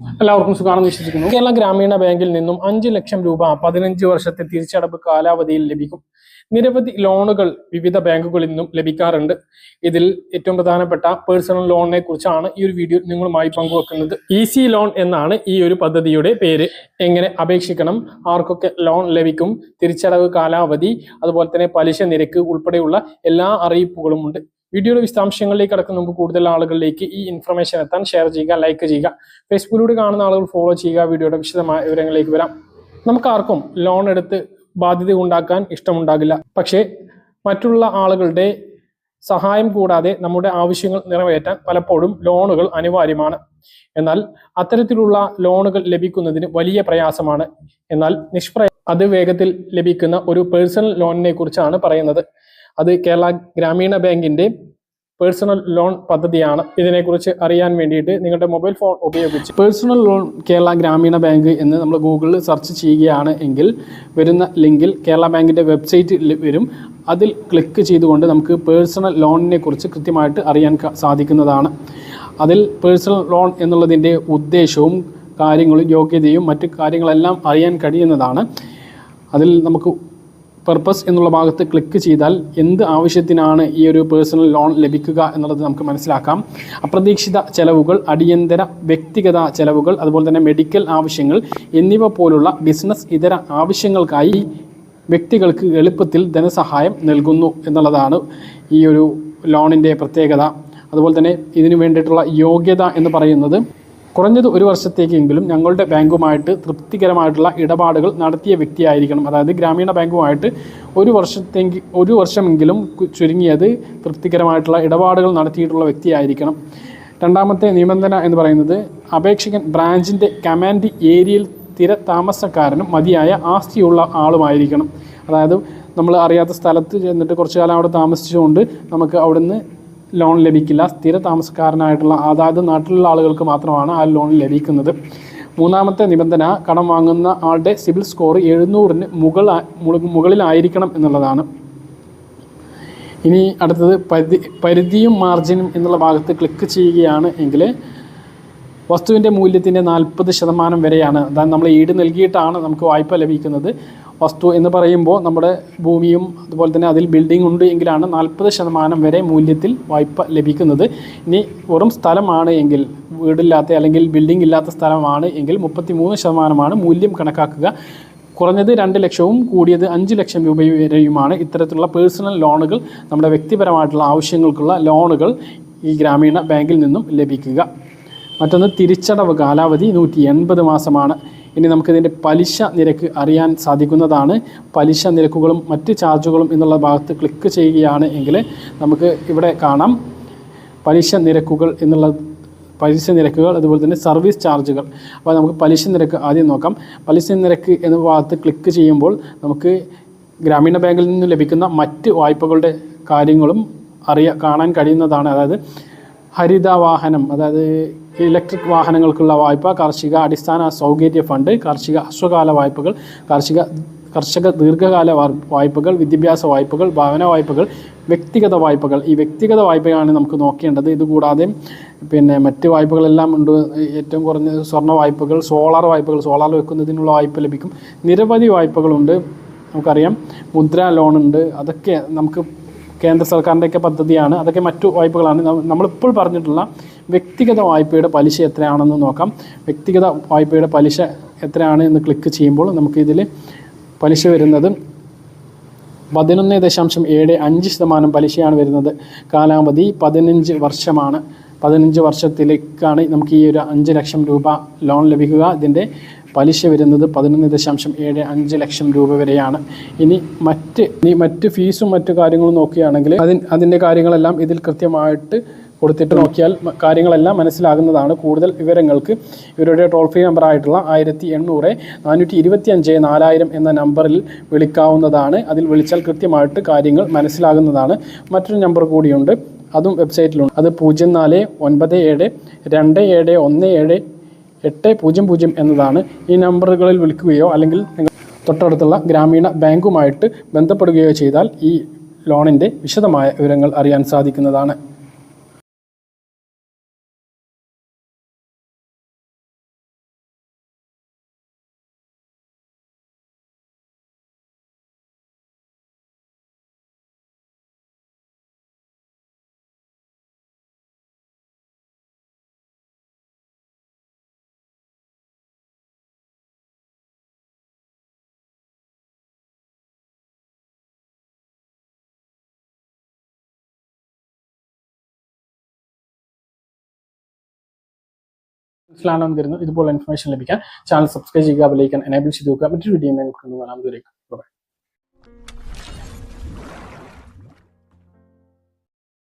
എല്ലാവർക്കും സുഖമാണെന്ന് വിശ്വസിക്കുന്നു. കേരള ഗ്രാമീണ ബാങ്കിൽ നിന്നും അഞ്ച് ലക്ഷം രൂപ പതിനഞ്ച് വർഷത്തെ തിരിച്ചടവ് കാലാവധിയിൽ ലഭിക്കും. നിരവധി ലോണുകൾ വിവിധ ബാങ്കുകളിൽ നിന്നും ലഭിക്കാറുണ്ട്. ഇതിൽ ഏറ്റവും പ്രധാനപ്പെട്ട പേഴ്സണൽ ലോണിനെ കുറിച്ചാണ് ഈ ഒരു വീഡിയോ നിങ്ങളുമായി പങ്കുവെക്കുന്നത്. ഈസി ലോൺ എന്നാണ് ഈ ഒരു പദ്ധതിയുടെ പേര്. എങ്ങനെ അപേക്ഷിക്കണം? ആർക്കൊക്കെ ലോൺ ലഭിക്കും? തിരിച്ചടവ് കാലാവധി അതുപോലെ തന്നെ പലിശ നിരക്ക് ഉൾപ്പെടെയുള്ള എല്ലാ അറിയിപ്പുകളും ഉണ്ട്. വീഡിയോയുടെ വിശദാംശങ്ങളിലേക്ക് കടക്കുന്ന നമുക്ക് കൂടുതൽ ആളുകളിലേക്ക് ഈ ഇൻഫർമേഷൻ എത്താൻ ഷെയർ ചെയ്യുക ലൈക്ക് ചെയ്യുക. ഫേസ്ബുക്കിലൂടെ കാണുന്ന ആളുകൾ ഫോളോ ചെയ്യുക വീഡിയോയുടെ വിശദമായ വിവരങ്ങളിലേക്ക് വരാം. നമുക്കാർക്കും ലോൺ എടുത്ത് ബാധ്യത ഉണ്ടാക്കാൻ ഇഷ്ടമുണ്ടാകില്ല. പക്ഷേ മറ്റുള്ള ആളുകളുടെ സഹായം കൂടാതെ നമ്മുടെ ആവശ്യങ്ങൾ നിറവേറ്റാൻ പലപ്പോഴും ലോണുകൾ അനിവാര്യമാണ്. എന്നാൽ അത്തരത്തിലുള്ള ലോണുകൾ ലഭിക്കുന്നതിന് വലിയ പ്രയാസമാണ്. എന്നാൽ നിഷ്പ്രയ അത് വേഗത്തിൽ ലഭിക്കുന്ന ഒരു പേഴ്സണൽ ലോണിനെ കുറിച്ചാണ് പറയുന്നത്. അത് കേരള ഗ്രാമീണ ബാങ്കിന്റെ പേഴ്സണൽ ലോൺ പദ്ധതിയാണ്. ഇതിനെക്കുറിച്ച് അറിയാൻ വേണ്ടിയിട്ട് നിങ്ങളുടെ മൊബൈൽ ഫോൺ ഉപയോഗിച്ച് personal loan Kerala Gramin Bank എന്ന് നമ്മൾ ഗൂഗിളിൽ സെർച്ച് ചെയ്യുകയാണ് എങ്കിൽ വരുന്ന ലിങ്കിൽ കേരള ബാങ്കിന്റെ വെബ്സൈറ്റ് വരും. അതിൽ ക്ലിക്ക് ചെയ്തുകൊണ്ട് നമുക്ക് പേഴ്സണൽ ലോണിനെ കുറിച്ച് കൃത്യമായിട്ട് അറിയാൻ സാധിക്കുന്നതാണ്. അതിൽ പേഴ്സണൽ ലോൺ എന്നുള്ളതിന്റെ ഉദ്ദേശവും കാര്യങ്ങളും യോഗ്യതയും മറ്റു കാര്യങ്ങളെല്ലാം അറിയാൻ കഴിയുന്നതാണ്. അതിൽ നമുക്ക് പർപ്പസ് എന്നുള്ള ഭാഗത്ത് ക്ലിക്ക് ചെയ്താൽ എന്ത് ആവശ്യത്തിനാണ് ഈ ഒരു പേഴ്സണൽ ലോൺ ലഭിക്കുക എന്നുള്ളത് നമുക്ക് മനസ്സിലാക്കാം. അപ്രതീക്ഷിത ചെലവുകൾ അടിയന്തര വ്യക്തിഗത ചെലവുകൾ അതുപോലെ തന്നെ മെഡിക്കൽ ആവശ്യങ്ങൾ എന്നിവ പോലുള്ള ബിസിനസ് ഇതര ആവശ്യങ്ങൾക്കായി വ്യക്തികൾക്ക് എളുപ്പത്തിൽ ധനസഹായം നൽകുന്നു എന്നുള്ളതാണ് ഈ ഒരു ലോണിന്റെ പ്രത്യേകത. അതുപോലെ തന്നെ ഇതിനു വേണ്ടിയിട്ടുള്ള യോഗ്യത എന്ന് പറയുന്നത് കുറഞ്ഞത് ഒരു വർഷത്തേക്കെങ്കിലും ഞങ്ങളുടെ ബാങ്കുമായിട്ട് തൃപ്തികരമായിട്ടുള്ള ഇടപാടുകൾ നടത്തിയ വ്യക്തിയായിരിക്കണം. അതായത് ഗ്രാമീണ ബാങ്കുമായിട്ട് ഒരു വർഷത്തെങ്കിൽ ഒരു വർഷമെങ്കിലും ചുരുങ്ങിയത് തൃപ്തികരമായിട്ടുള്ള ഇടപാടുകൾ നടത്തിയിട്ടുള്ള വ്യക്തിയായിരിക്കണം. രണ്ടാമത്തെ നിബന്ധന എന്ന് പറയുന്നത് അപേക്ഷകൻ ബ്രാഞ്ചിന്റെ കമാൻഡ് ഏരിയയിൽ സ്ഥിര താമസക്കാരനും മതിയായ ആസ്തിയുള്ള ആളുമായിരിക്കണം. അതായത് നമ്മൾ അറിയാത്ത സ്ഥലത്ത് ചെന്നിട്ട് കുറച്ചു കാലം അവിടെ താമസിച്ചുകൊണ്ട് നമുക്ക് അവിടുന്ന് ലോൺ ലഭിക്കില്ല. സ്ഥിര താമസക്കാരനായിട്ടുള്ള അതായത് നാട്ടിലുള്ള ആളുകൾക്ക് മാത്രമാണ് ആ ലോൺ ലഭിക്കുന്നത്. മൂന്നാമത്തെ നിബന്ധന കടം വാങ്ങുന്ന ആളുടെ സിവിൽ സ്കോർ എഴുന്നൂറിന് മുകൾ മുകളിലായിരിക്കണം എന്നുള്ളതാണ്. ഇനി അടുത്തത് പരിധി പരിധിയും മാർജിനും എന്നുള്ള ഭാഗത്ത് ക്ലിക്ക് ചെയ്യുകയാണ് എങ്കിൽ വസ്തുവിന്റെ മൂല്യത്തിന്റെ നാൽപ്പത് ശതമാനം വരെയാണ്. അതായത് നമ്മൾ ഈട് നൽകിയിട്ടാണ് നമുക്ക് വായ്പ ലഭിക്കുന്നത്. വസ്തു എന്ന് പറയുമ്പോൾ നമ്മുടെ ഭൂമിയും അതുപോലെ തന്നെ അതിൽ ബിൽഡിംഗ് ഉണ്ട് എങ്കിലാണ് നാൽപ്പത് ശതമാനം വരെ മൂല്യത്തിൽ വായ്പ ലഭിക്കുന്നത്. ഇനി വെറും സ്ഥലമാണ് എങ്കിൽ വീടില്ലാത്ത അല്ലെങ്കിൽ ബിൽഡിംഗ് ഇല്ലാത്ത സ്ഥലമാണ് എങ്കിൽ മുപ്പത്തി മൂന്ന് ശതമാനമാണ് മൂല്യം കണക്കാക്കുക. കുറഞ്ഞത് രണ്ട് ലക്ഷവും കൂടിയത് അഞ്ച് ലക്ഷം രൂപ വരെയുമാണ് ഇത്തരത്തിലുള്ള പേഴ്സണൽ ലോണുകൾ നമ്മുടെ വ്യക്തിപരമായിട്ടുള്ള ആവശ്യങ്ങൾക്കുള്ള ലോണുകൾ ഈ ഗ്രാമീണ ബാങ്കിൽ നിന്നും ലഭിക്കുക. മറ്റൊന്ന് തിരിച്ചടവ് കാലാവധി നൂറ്റി എൺപത് മാസമാണ്. ഇനി നമുക്കിതിന്റെ പലിശ നിരക്ക് അറിയാൻ സാധിക്കുന്നതാണ്. പലിശ നിരക്കുകളും മറ്റ് ചാർജുകളും എന്നുള്ള ഭാഗത്ത് ക്ലിക്ക് ചെയ്യുകയാണ് എങ്കിൽ നമുക്ക് ഇവിടെ കാണാം. പലിശ നിരക്കുകൾ എന്നുള്ള പലിശ നിരക്കുകൾ അതുപോലെ തന്നെ സർവീസ് ചാർജുകൾ അപ്പോൾ നമുക്ക് പലിശ നിരക്ക് ആദ്യം നോക്കാം. പലിശ നിരക്ക് എന്ന ഭാഗത്ത് ക്ലിക്ക് ചെയ്യുമ്പോൾ നമുക്ക് ഗ്രാമീണ ബാങ്കിൽ നിന്ന് ലഭിക്കുന്ന മറ്റ് വായ്പകളുടെ കാര്യങ്ങളും അറിയാ കാണാൻ കഴിയുന്നതാണ്. അതായത് ഹരിതവാഹനം അതായത് ഇലക്ട്രിക് വാഹനങ്ങൾക്കുള്ള വായ്പ കാർഷിക അടിസ്ഥാന സൗകര്യ ഫണ്ട് കാർഷിക അശ്വകാല വായ്പകൾ കാർഷിക കർഷക ദീർഘകാല വായ്പകൾ വിദ്യാഭ്യാസ വായ്പകൾ ഭവന വായ്പകൾ വ്യക്തിഗത വായ്പകൾ. ഈ വ്യക്തിഗത വായ്പയാണ് നമുക്ക് നോക്കേണ്ടത്. ഇതുകൂടാതെ പിന്നെ മറ്റ് വായ്പകളെല്ലാം ഉണ്ട്. ഏറ്റവും കുറഞ്ഞ സ്വർണ വായ്പകൾ സോളാർ വായ്പകൾ സോളാർ വെക്കുന്നതിനുള്ള വായ്പ ലഭിക്കും. നിരവധി വായ്പകളുണ്ട്. നമുക്കറിയാം. മുദ്ര ലോൺ ഉണ്ട് അതൊക്കെ നമുക്ക് കേന്ദ്ര സർക്കാരിന്റെയൊക്കെ പദ്ധതിയാണ്. അതൊക്കെ മറ്റു വായ്പകളാണ്. നമ്മളിപ്പോൾ പറഞ്ഞിട്ടുള്ള വ്യക്തിഗത വായ്പയുടെ പലിശ എത്രയാണെന്ന് നോക്കാം. വ്യക്തിഗത വായ്പയുടെ പലിശ എത്രയാണ് എന്ന് ക്ലിക്ക് ചെയ്യുമ്പോൾ നമുക്കിതിൽ പലിശ വരുന്നത് പതിനൊന്ന് ദശാംശം ഏഴ് അഞ്ച് ശതമാനം പലിശയാണ് വരുന്നത്. കാലാവധി പതിനഞ്ച് വർഷമാണ്. പതിനഞ്ച് വർഷത്തിലേക്കാണ് നമുക്ക് ഈ ഒരു അഞ്ച് ലക്ഷം രൂപ ലോൺ ലഭിക്കുക. ഇതിന്റെ പലിശ വരുന്നത് പതിനൊന്ന് ദശാംശം ഏഴ് അഞ്ച് ലക്ഷം രൂപ വരെയാണ്. ഇനി മറ്റ് ഇനി മറ്റ് ഫീസും മറ്റു കാര്യങ്ങളും നോക്കുകയാണെങ്കിൽ അതിൻ അതിന്റെ കാര്യങ്ങളെല്ലാം ഇതിൽ കൃത്യമായിട്ട് കൊടുത്തിട്ട് നോക്കിയാൽ കാര്യങ്ങളെല്ലാം മനസ്സിലാകുന്നതാണ്. കൂടുതൽ വിവരങ്ങൾക്ക് ഇവരുടെ ടോൾ ഫ്രീ നമ്പർ ആയിട്ടുള്ള ആയിരത്തി എണ്ണൂറ് നാനൂറ്റി ഇരുപത്തി അഞ്ച് നാലായിരം എന്ന നമ്പറിൽ വിളിക്കാവുന്നതാണ്. അതിൽ വിളിച്ചാൽ കൃത്യമായിട്ട് കാര്യങ്ങൾ മനസ്സിലാകുന്നതാണ്. മറ്റൊരു നമ്പർ കൂടിയുണ്ട്. അതും വെബ്സൈറ്റിലുണ്ട്. അത് പൂജ്യം നാല് ഒൻപത് ഏഴ് രണ്ട് ഏഴ് ഒന്ന് ഏഴ് എട്ട് പൂജ്യം പൂജ്യം എന്നതാണ്. ഈ നമ്പറുകളിൽ വിളിക്കുകയോ അല്ലെങ്കിൽ നിങ്ങൾ തൊട്ടടുത്തുള്ള ഗ്രാമീണ ബാങ്കുമായിട്ട് ബന്ധപ്പെടുകയോ ചെയ്താൽ ഈ ലോണിന്റെ വിശദമായ വിവരങ്ങൾ അറിയാൻ സാധിക്കുന്നതാണ്. മനസ്സിലാണെന്ന് തരുന്നു ഇതുപോലെ ഇൻഫർമേഷൻ ലഭിക്കാൻ ചാനൽ സബ്സ്ക്രൈബ് ചെയ്യുക ബെലൈക്കൻ എനേബിൾ ചെയ്ത് നോക്കുക മറ്റൊരു വീഡിയോ നമുക്ക് കാണാം. ദൂരേക്ക്